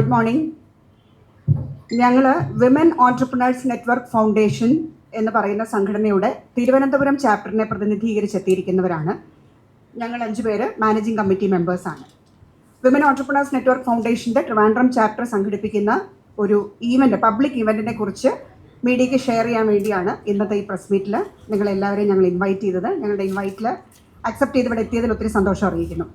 Good morning ഞങ്ങൾ women entrepreneurs network foundation എന്ന് പറയുന്ന സംഘടനയുടെ തിരുവനന്തപുരം ചാപ്റ്ററിനെ പ്രതിനിധീകരിച്ചെത്തിയിരിക്കുന്നവരാണ്. ഞങ്ങൾ അഞ്ചു പേര് മാനേജിംഗ് കമ്മിറ്റി മെമ്പേഴ്സാണ് വിമൻ ഓൺടർപ്രണേഴ്സ് നെറ്റ്വർക്ക് ഫൗണ്ടേഷന്റെ ട്രിവാൻഡ്രം ചാപ്റ്റർ സംഘടിപ്പിക്കുന്ന ഒരു ഈവന്റ് പബ്ലിക് ഇവന്റിനെ കുറിച്ച് മീഡിയയ്ക്ക് ഷെയർ ചെയ്യാൻ വേണ്ടിയാണ് ഇന്നത്തെ ഈ പ്രസ് മീറ്റിൽ നിങ്ങളെല്ലാവരെയും ഞങ്ങൾ ഇൻവൈറ്റ് ചെയ്തത്. ഞങ്ങളുടെ ഇൻവൈറ്റിൽ അക്സെപ്റ്റ് ചെയ്ത് ഇവിടെ എത്തിയതിൽ ഒത്തിരി സന്തോഷം അറിയിക്കുന്നു.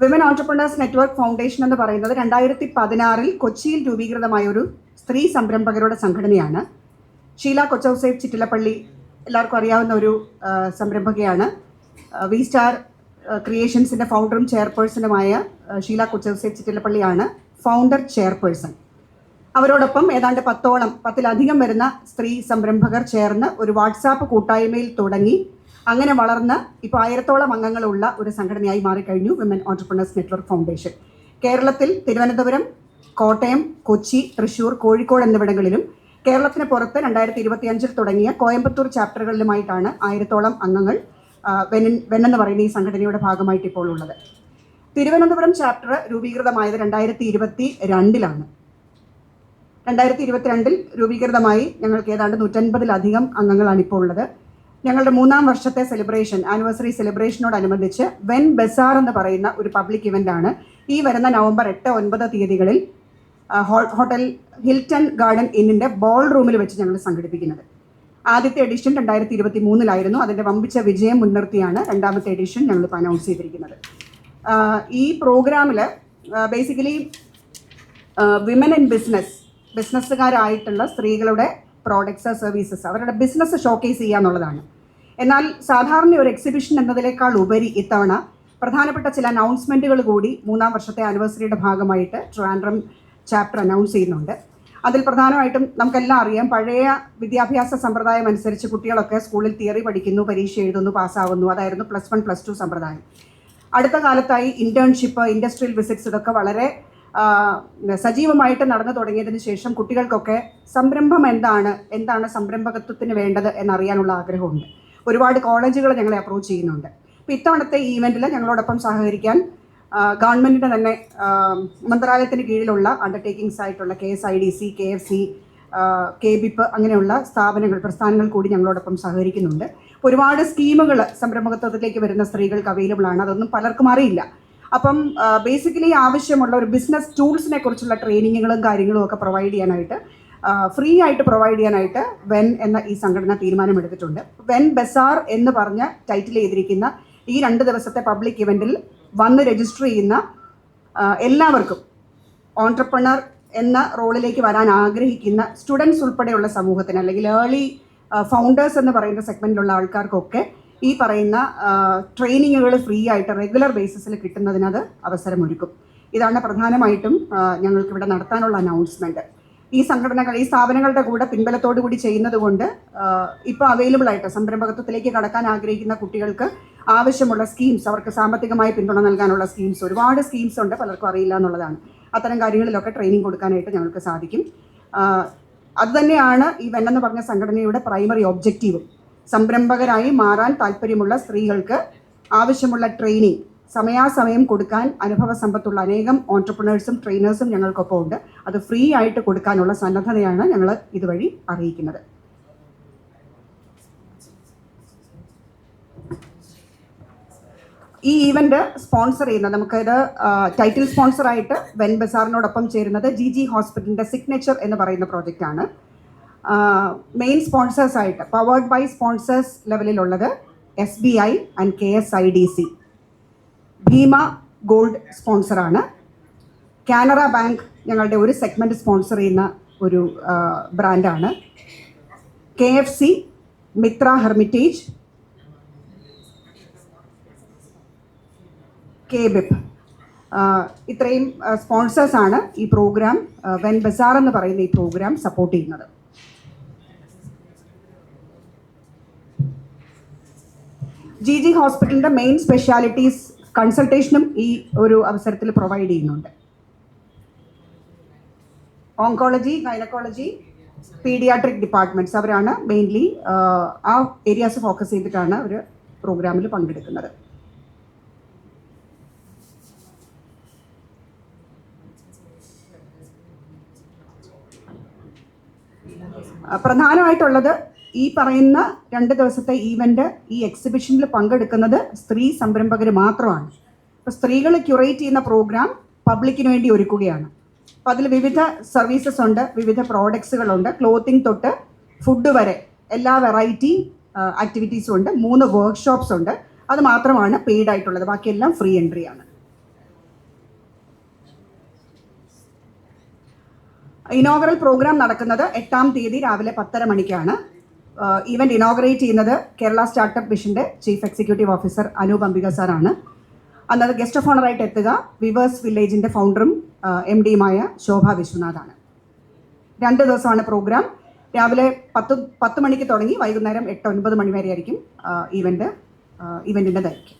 വിമൻ ഓൺടർപ്രണേഴ്സ് നെറ്റ്വർക്ക് ഫൗണ്ടേഷൻ എന്ന് പറയുന്നത് രണ്ടായിരത്തി പതിനാറിൽ കൊച്ചിയിൽ രൂപീകൃതമായ ഒരു സ്ത്രീ സംരംഭകരുടെ സംഘടനയാണ്. ഷീല കൊച്ചൗസേഫ് ചിറ്റിലപ്പള്ളി എല്ലാവർക്കും അറിയാവുന്ന ഒരു സംരംഭകയാണ്. വി സ്റ്റാർ ക്രിയേഷൻസിന്റെ ഫൗണ്ടറും ചെയർപേഴ്സണുമായ ഷീല കൊച്ചൗസേഫ് ചിറ്റിലപ്പള്ളിയാണ് ഫൗണ്ടർ ചെയർപേഴ്സൺ അവരോടൊപ്പം ഏതാണ്ട് പത്തോളം പത്തിലധികം വരുന്ന സ്ത്രീ സംരംഭകർ ചേർന്ന് ഒരു വാട്സാപ്പ് കൂട്ടായ്മയിൽ തുടങ്ങി അങ്ങനെ വളർന്ന് ഇപ്പോൾ ആയിരത്തോളം അംഗങ്ങളുള്ള ഒരു സംഘടനയായി മാറിക്കഴിഞ്ഞു വിമൻ ഓൺടർപ്രണേഴ്സ് നെറ്റ്വർക്ക് ഫൗണ്ടേഷൻ കേരളത്തിൽ തിരുവനന്തപുരം കോട്ടയം കൊച്ചി തൃശൂർ കോഴിക്കോട് എന്നിവിടങ്ങളിലും കേരളത്തിന് പുറത്ത് രണ്ടായിരത്തി ഇരുപത്തി അഞ്ചിൽ തുടങ്ങിയ കോയമ്പത്തൂർ ചാപ്റ്ററുകളിലുമായിട്ടാണ് ആയിരത്തോളം അംഗങ്ങൾ വെൻ വെന്നെന്ന് പറയുന്ന ഈ സംഘടനയുടെ ഭാഗമായിട്ട് ഇപ്പോൾ ഉള്ളത്. തിരുവനന്തപുരം ചാപ്റ്റർ രൂപീകൃതമായത് രണ്ടായിരത്തി ഇരുപത്തി രണ്ടിലാണ് രണ്ടായിരത്തി ഇരുപത്തിരണ്ടിൽ രൂപീകൃതമായി ഞങ്ങൾക്ക് ഏതാണ്ട് നൂറ്റൻപതിലധികം അംഗങ്ങളാണ് ഇപ്പോൾ ഉള്ളത്. ഞങ്ങളുടെ മൂന്നാം വർഷത്തെ സെലിബ്രേഷൻ ആനിവേഴ്സറി സെലിബ്രേഷനോടനുബന്ധിച്ച് വെൻ ബസാർ എന്ന് പറയുന്ന ഒരു പബ്ലിക് ഇവന്റ് ആണ്. ഈ വരുന്ന നവംബർ എട്ട് ഒൻപത് തീയതികളിൽ ഹോട്ടൽ ഹിൽട്ടൺ ഗാർഡൻ ഇന്നിന്റെ ബോൾ റൂമിൽ വെച്ച് ഞങ്ങൾ സംഘടിപ്പിക്കുന്നത്. ആദ്യത്തെ എഡിഷൻ രണ്ടായിരത്തി ഇരുപത്തി മൂന്നിലായിരുന്നു അതിന്റെ വമ്പിച്ച വിജയം മുൻനിർത്തിയാണ് രണ്ടാമത്തെ എഡിഷൻ ഞങ്ങൾ ഇപ്പോൾ അനൗൺസ് ചെയ്തിരിക്കുന്നത്. ഈ പ്രോഗ്രാമിൽ ബേസിക്കലി വിമൻ ഇൻ ബിസിനസ് ബിസിനസ്സുകാരായിട്ടുള്ള സ്ത്രീകളുടെ പ്രോഡക്ട്സ് സർവീസസ് അവരുടെ ബിസിനസ് ഷോക്കേസ് ചെയ്യുക എന്നുള്ളതാണ് എന്നാൽ സാധാരണ ഒരു എക്സിബിഷൻ എന്നതിനേക്കാൾ ഉപരി ഇത്തവണ പ്രധാനപ്പെട്ട ചില അനൗൺസ്മെന്റുകൾ കൂടി മൂന്നാം വർഷത്തെ ആനിവേഴ്സറിയുടെ ഭാഗമായിട്ട് ട്രാൻഡ്രം ചാപ്റ്റർ അനൗൺസ് ചെയ്യുന്നുണ്ട്. അതിൽ പ്രധാനമായിട്ടും നമുക്കെല്ലാം അറിയാം പഴയ വിദ്യാഭ്യാസ സമ്പ്രദായം അനുസരിച്ച് കുട്ടികളൊക്കെ സ്കൂളിൽ തിയറി പഠിക്കുന്നു പരീക്ഷ എഴുതുന്നു പാസ്സാവുന്നു. അതായിരുന്നു പ്ലസ് വൺ പ്ലസ് ടു സമ്പ്രദായം. അടുത്ത കാലത്തായി ഇന്റേൺഷിപ്പ് ഇൻഡസ്ട്രിയൽ വിസിറ്റ്സ് ഇതൊക്കെ വളരെ സജീവമായിട്ട് നടന്നു തുടങ്ങിയതിന് ശേഷം കുട്ടികൾക്കൊക്കെ സംരംഭം എന്താണ് എന്താണ് സംരംഭകത്വത്തിന് വേണ്ടത് എന്നറിയാനുള്ള ആഗ്രഹമുണ്ട്. ഒരുപാട് കോളേജുകൾ ഞങ്ങളെ അപ്രോച്ച് ചെയ്യുന്നുണ്ട്. അപ്പോൾ ഇത്തവണത്തെ ഈവെന്റിൽ ഞങ്ങളോടൊപ്പം സഹകരിക്കാൻ ഗവൺമെന്റിന്റെ തന്നെ മന്ത്രാലയത്തിന് കീഴിലുള്ള അണ്ടർടേക്കിങ്സ് ആയിട്ടുള്ള K S I D C K F C K BIP അങ്ങനെയുള്ള സ്ഥാപനങ്ങൾ പ്രസ്ഥാനങ്ങൾ കൂടി ഞങ്ങളോടൊപ്പം സഹകരിക്കുന്നുണ്ട്. ഒരുപാട് സ്കീമുകൾ സംരംഭകത്വത്തിലേക്ക് വരുന്ന സ്ത്രീകൾക്ക് അവൈലബിൾ ആണ്. അതൊന്നും പലർക്കും അറിയില്ല. അപ്പം ബേസിക്കലി ആവശ്യമുള്ള ഒരു ബിസിനസ് ടൂൾസിനെ കുറിച്ചുള്ള ട്രെയിനിങ്ങുകളും കാര്യങ്ങളും ഒക്കെ പ്രൊവൈഡ് ചെയ്യാനായിട്ട് ഫ്രീ ആയിട്ട് പ്രൊവൈഡ് ചെയ്യാനായിട്ട് വെൻ എന്ന ഈ സംഘടന തീരുമാനമെടുത്തിട്ടുണ്ട്. വെൻ ബസാർ എന്ന് പറഞ്ഞ ടൈറ്റിൽ ചെയ്തിരിക്കുന്ന ഈ രണ്ട് ദിവസത്തെ പബ്ലിക് ഇവന്റിൽ വന്ന് രജിസ്റ്റർ ചെയ്യുന്ന എല്ലാവർക്കും ഓൺട്രപ്രണർ എന്ന റോളിലേക്ക് വരാൻ ആഗ്രഹിക്കുന്ന സ്റ്റുഡൻസ് ഉൾപ്പെടെയുള്ള സമൂഹത്തിന് അല്ലെങ്കിൽ ഏർലി ഫൗണ്ടേഴ്സ് എന്ന് പറയുന്ന സെഗ്മെന്റിലുള്ള ആൾക്കാർക്കൊക്കെ ഈ പറയുന്ന ട്രെയിനിങ്ങുകൾ ഫ്രീ ആയിട്ട് റെഗുലർ ബേസിസിൽ കിട്ടുന്നതിനത് അവസരമൊരുക്കും. ഇതാണ് പ്രധാനമായിട്ടും ഞങ്ങൾക്ക് ഞങ്ങൾക്കിവിടെ നടത്താനുള്ള അനൗൺസ്മെന്റ് ഈ സംഘടനകൾ ഈ സ്ഥാപനങ്ങളുടെ കൂടെ പിൻബലത്തോടു കൂടി ചെയ്യുന്നത് കൊണ്ട് ഇപ്പോൾ അവൈലബിൾ ആയിട്ട് സംരംഭകത്വത്തിലേക്ക് കടക്കാൻ ആഗ്രഹിക്കുന്ന കുട്ടികൾക്ക് ആവശ്യമുള്ള സ്കീംസ് അവർക്ക് സാമ്പത്തികമായി പിന്തുണ നൽകാനുള്ള സ്കീംസ് ഒരുപാട് സ്കീംസ് ഉണ്ട് പലർക്കും അറിയില്ല എന്നുള്ളതാണ്. അത്തരം കാര്യങ്ങളിലൊക്കെ ട്രെയിനിങ് കൊടുക്കാനായിട്ട് ഞങ്ങൾക്ക് സാധിക്കും. അതുതന്നെയാണ് ഈ വെണ്ണെന്ന് പറഞ്ഞ സംഘടനയുടെ പ്രൈമറി ഒബ്ജക്റ്റീവും സംരംഭകരായി മാറാൻ താല്പര്യമുള്ള സ്ത്രീകൾക്ക് ആവശ്യമുള്ള ട്രെയിനിങ് സമയാസമയം കൊടുക്കാൻ അനുഭവ സമ്പത്തുള്ള അനേകം ഓൺടർപ്രണേഴ്സും ട്രെയിനേഴ്സും ഞങ്ങൾക്കൊപ്പം ഉണ്ട് അത് ഫ്രീ ആയിട്ട് കൊടുക്കാനുള്ള സന്നദ്ധതയാണ് ഞങ്ങൾ ഇതുവഴി അറിയിക്കുന്നത്. ഈ ഈവന്റ് സ്പോൺസർ ചെയ്യുന്നത് നമുക്കിത് ടൈറ്റിൽ സ്പോൺസറായിട്ട് വെൻ ബസാറിനോടൊപ്പം ചേരുന്നത് ജി ജി ഹോസ്പിറ്റലിന്റെ സിഗ്നേച്ചർ എന്ന് പറയുന്ന പ്രോജക്റ്റാണ് മെയിൻ സ്പോൺസേഴ്സായിട്ട് powered by sponsors ലെവലിലുള്ളത് S B I and K S I D C Bhima gold സ്പോൺസറാണ്. Canara bank ഞങ്ങളുടെ ഒരു സെഗ്മെന്റ് സ്പോൺസർ ചെയ്യുന്ന ഒരു ബ്രാൻഡാണ്. K F C Mitra hermitage K BIP ഇത്രയും സ്പോൺസേഴ്സാണ് ഈ പ്രോഗ്രാം വെൻ ബസാർ എന്ന് പറയുന്ന ഈ പ്രോഗ്രാം സപ്പോർട്ട് ചെയ്യുന്നത്. ജി ജി ഹോസ്പിറ്റലിന്റെ മെയിൻ സ്പെഷ്യാലിറ്റീസ് കൺസൾട്ടേഷനും ഈ ഒരു അവസരത്തിൽ പ്രൊവൈഡ് ചെയ്യുന്നുണ്ട്. ഓങ്കോളജി ഗൈനക്കോളജി പീഡിയാട്രിക് ഡിപ്പാർട്ട്മെന്റ്സ് അവരാണ് മെയിൻലി ആ ഏരിയാസ് ഫോക്കസ് ചെയ്തിട്ടാണ് അവർ പ്രോഗ്രാമിൽ പങ്കെടുക്കുന്നത്. പ്രധാനമായിട്ടുള്ളത് ഈ പറയുന്ന രണ്ട് ദിവസത്തെ ഈവന്റ് ഈ എക്സിബിഷനിൽ പങ്കെടുക്കുന്നത് സ്ത്രീ സംരംഭകർ മാത്രമാണ്. അപ്പോൾ സ്ത്രീകൾ ക്യൂറേറ്റ് ചെയ്യുന്ന പ്രോഗ്രാം പബ്ലിക്കിന് വേണ്ടി ഒരുക്കുകയാണ്. അപ്പോൾ അതിൽ വിവിധ സർവീസസ് ഉണ്ട് വിവിധ പ്രോഡക്ട്സുകളുണ്ട് ക്ലോത്തിങ് തൊട്ട് ഫുഡ് വരെ എല്ലാ വെറൈറ്റി ആക്ടിവിറ്റീസും ഉണ്ട്. മൂന്ന് വർക്ക്ഷോപ്സ് ഉണ്ട്. അത് മാത്രമാണ് പെയ്ഡ് ആയിട്ടുള്ളത്. ബാക്കിയെല്ലാം ഫ്രീ എൻട്രി ആണ്. ഇനോഗ്രൽ പ്രോഗ്രാം നടക്കുന്നത് എട്ടാം തീയതി രാവിലെ പത്തര മണിക്കാണ്. ഈവന്റ് ഇനോഗ്രേറ്റ് ചെയ്യുന്നത് കേരള സ്റ്റാർട്ടപ്പ് മിഷന്റെ chief executive officer Anoop Ambika സാറാണ്. അന്നത് ഗസ്റ്റ് ഓഫ് ഓണറായിട്ട് എത്തുക വിവേഴ്സ് വില്ലേജിന്റെ ഫൗണ്ടറും എം ഡിയുമായ ശോഭ വിശ്വനാഥാണ്. രണ്ട് ദിവസമാണ് പ്രോഗ്രാം രാവിലെ പത്ത് പത്ത് മണിക്ക് തുടങ്ങി വൈകുന്നേരം എട്ട് ഒൻപത് മണി വരെ ആയിരിക്കും ഈവന്റ് ഈവന്റിന്റെ ദൈർഘ്യം.